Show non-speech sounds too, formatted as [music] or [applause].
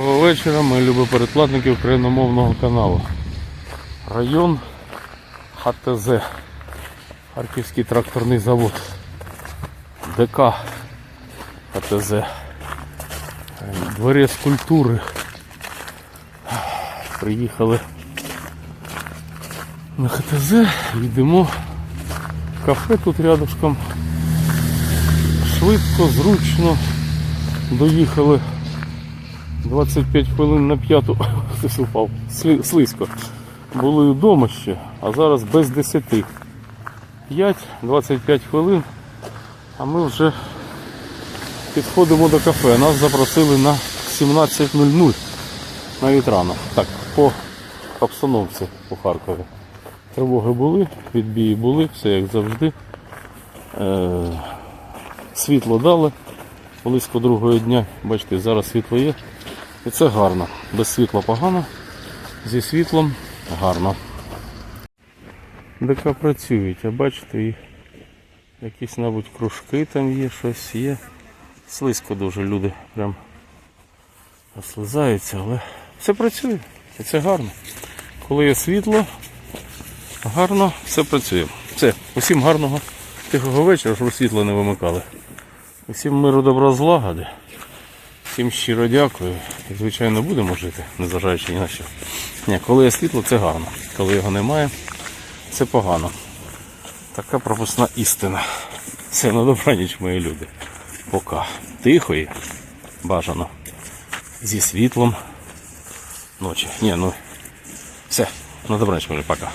Доброго вечора, ми любі передплатники україномовного каналу. Район ХТЗ. Харківський тракторний завод. ДК ХТЗ. Дворець культури. Приїхали на ХТЗ, йдемо в кафе тут рядышком. Швидко, зручно. Доїхали 25 хвилин на п'яту [laughs] упав. Слизько. Були вдома ще, а зараз без 10. 5-25 хвилин, а ми вже підходимо до кафе. Нас запросили на 17.00 навіть рано. Так, по обстановці по Харкові. Тривоги були, відбії були, все як завжди. Е, світло дали близько другого дня. Бачите, зараз світло є. І це гарно. Без світла погано, зі світлом гарно. ДК працюють, а бачите, якісь, мабуть, кружки там є, щось є. Слизько дуже люди прям розслизаються, але все працює. І це гарно. Коли є світло, гарно все працює. Все, усім гарного тихого вечора, щоб світло не вимикали. Усім миру добра злагоди. Всім щиро дякую. І, звичайно, будемо жити, незважаючи ні на що. Ні, коли є світло, це гарно. Коли його немає, це погано. Така прописна істина. Все, на добраніч, мої люди. Пока. Тихої, бажано. Зі світлом. Ночі. Ні, ну. Все, на добраніч, мої, пока.